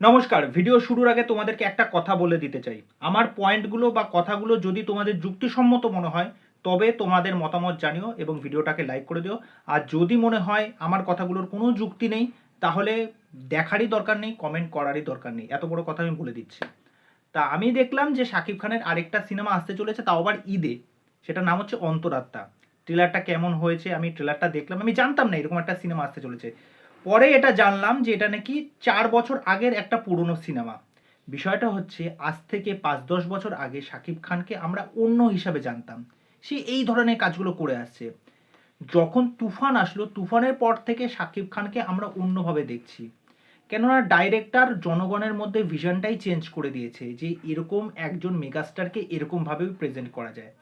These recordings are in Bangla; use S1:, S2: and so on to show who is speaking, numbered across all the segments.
S1: নমস্কার, ভিডিও শুরুর আগে তোমাদেরকে একটা কথা বলে দিতে চাই। আমার পয়েন্টগুলো বা কথাগুলো যদি তোমাদের যুক্তিসম্মত মনে হয়, তবে তোমাদের মতামত জানিও এবং ভিডিওটাকে লাইক করে দিও। আর যদি মনে হয় আমার কথাগুলোর কোনো যুক্তি নেই, তাহলে দেখারই দরকার নেই কমেন্ট করারই দরকার নেই। এত বড় কথা আমি বলে দিচ্ছি। তা আমি দেখলাম যে শাকিব খানের আরেকটা সিনেমা আসতে চলেছে, তাও আবার ঈদে। সেটার নাম হচ্ছে অন্তরাত্মা। ট্রেলারটা কেমন হয়েছে, আমি ট্রেলারটা দেখলাম। আমি জানতাম না এরকম একটা সিনেমা আসতে চলেছে। পরে এটা জানলাম যে এটা নাকি চার বছর আগের একটা পুরনো সিনেমা। বিষয়টা হচ্ছে, আজ থেকে পাঁচ দশ বছর আগে শাকিব খানকে আমরা অন্য হিসাবে জানতাম। সে এই ধরনের কাজগুলো করে আসছে। যখন তুফান আসলো, তুফানের পর থেকে শাকিব খানকে আমরা অন্যভাবে দেখছি। কেননা ডাইরেক্টর জনগণের মধ্যে ভিশনটাই চেঞ্জ করে দিয়েছে যে এরকম একজন মেগাস্টারকে এরকমভাবেও প্রেজেন্ট করা যায়।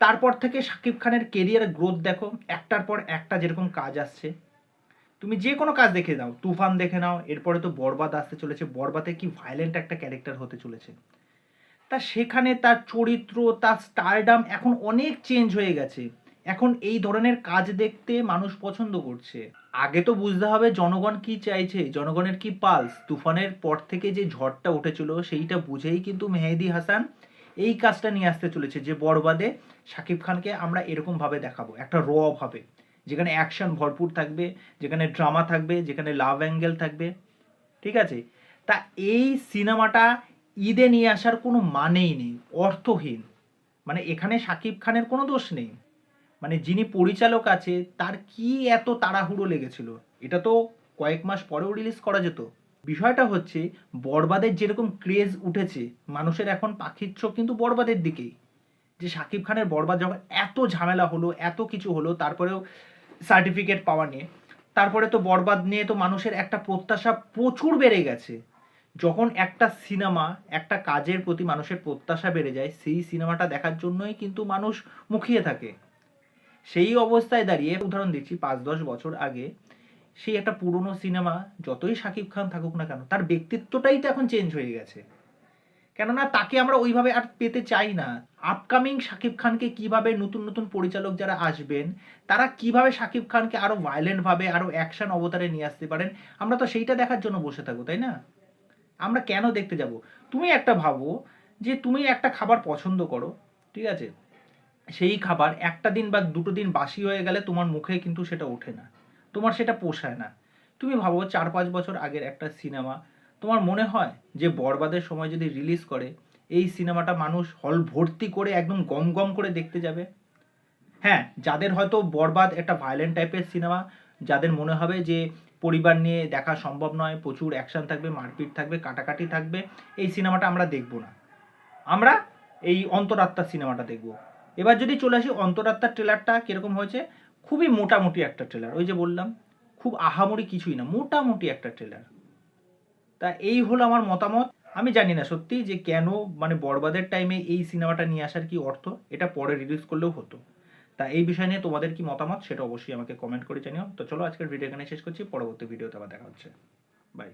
S1: তারপর থেকে শাকিব খানের কেরিয়ার গ্রোথ দেখো, একটার পর একটা যেরকম কাজ আসছে। তুমি যে কোনো কাজ দেখে নাও, তুফান দেখে নাও, এরপরে তো বরবাদ আসতে চলেছে, বরবাদে কি ভায়োলেন্ট একটা ক্যারেক্টার হতে চলেছে। তা সেখানে তার চরিত্র, তার স্টারডাম এখন অনেক চেঞ্জ হয়ে গেছে। এখন এই ধরনের কাজ দেখতে মানুষ পছন্দ করছে। আগে তো বুঝতে হবে জনগণ কি চাইছে, জনগণের কি পালস তুফানের পর থেকে যে ঝড়টা উঠেছিল, সেইটা বুঝেই কিন্তু মেহেদি হাসান এই কাজটা নিয়ে আসতে চলেছে, যে বরবাদে শাকিব খানকে আমরা এরকম ভাবে দেখাবো, একটা র ভাবে। যেখানে অ্যাকশন ভরপুর থাকবে, যেখানে ড্রামা থাকবে, যেখানে লাভ অ্যাঙ্গেল থাকবে, ঠিক আছে? তা এই সিনেমাটা ঈদে নিয়ে আসার কোনো মানেই নেই, অর্থহীন। মানে এখানে শাকিব খানের কোনো দোষ নেই। মানে যিনি পরিচালক আছে, তার কি এত তাড়াহুড়ো লেগেছিল? এটা তো কয়েক মাস পরেও রিলিজ করা যেত। বিষয়টা হচ্ছে, বরবাদের যেরকম ক্রেজ উঠেছে, মানুষের এখন পাখির চোখ কিন্তু বরবাদের দিকেই। যে শাকিব খানের বরবাদ যখন এত ঝামেলা হলো, এত কিছু হলো, তারপরেও সার্টিফিকেট পাওয়া নিয়ে, তারপরে তো বরবাদ নিয়ে তো মানুষের একটা প্রত্যাশা প্রচুর বেড়ে গেছে। যখন একটা সিনেমা, একটা কাজের প্রতি মানুষের প্রত্যাশা বেড়ে যায়, সেই সিনেমাটা দেখার জন্যই কিন্তু মানুষ মুখিয়ে থাকে। সেই অবস্থায় দাঁড়িয়ে, উদাহরণ দিচ্ছি, পাঁচ দশ বছর আগে সেই একটা পুরনো সিনেমা, যতই শাকিব খান থাকুক না কেন, তার ব্যক্তিত্বটাই তো এখন চেঞ্জ হয়ে গেছে। কেননা তাকে আমরা ওইভাবে আর পেতে চাই না। আপকামিং শাকিব খানকে কীভাবে নতুন নতুন পরিচালক যারা আসবেন, তারা কীভাবে শাকিব খানকে আরও ভায়োলেন্ট ভাবে, আরও অ্যাকশন অবতারে নিয়ে আসতে পারেন, আমরা তো সেইটা দেখার জন্য বসে থাকব, তাই না? আমরা কেন দেখতে যাব? তুমি একটা ভাবো যে তুমি একটা খাবার পছন্দ করো, ঠিক আছে? সেই খাবার একটা দিন বা দুটো দিন বাসি হয়ে গেলে তোমার মুখে কিন্তু সেটা ওঠে না, তোমার সেটা পোষায় না। তুমি ভাবো চার পাঁচ বছর আগের একটা সিনেমা তোমার মনে হয় যে বরবাদের সময় যদি রিলিজ করে, এই সিনেমাটা মানুষ হল ভর্তি করে একদম গম গম করে দেখতে যাবে? হ্যাঁ যাদের হয়তো বরবাদ একটা ভায়োলেন্ট টাইপের সিনেমা যাদের মনে হবে যে পরিবার নিয়ে দেখা সম্ভব নয়, প্রচুর অ্যাকশন থাকবে, মারপিট থাকবে, কাটাকাটি থাকবে, এই সিনেমাটা আমরা দেখব না। আমরা এই অন্তরাত্মা সিনেমাটা দেখব। এবার যদি চলে আসি অন্তরাত্মার ট্রেলারটা কীরকম হয়েছে? খুবই মোটামুটি একটা ট্রেলার ওই যে বললাম, খুব আহামরি কিছুই না, মোটামুটি একটা ট্রেলার তা এই হলো আমার মতামত। আমি জানি না সত্যি যে কেন মানে বরবাদের টাইমে এই সিনেমাটা নিয়ে আসার কি অর্থ? এটা পরে রিলিজ করলেও হতো। তা এই বিষয় নিয়ে তোমাদের কি মতামত? সেটা অবশ্যই আমাকে কমেন্ট করে জানিও। তো চলো আজকের ভিডিও এখানে শেষ করছি। পরবর্তী ভিডিওতে আবার দেখা হচ্ছে। বাই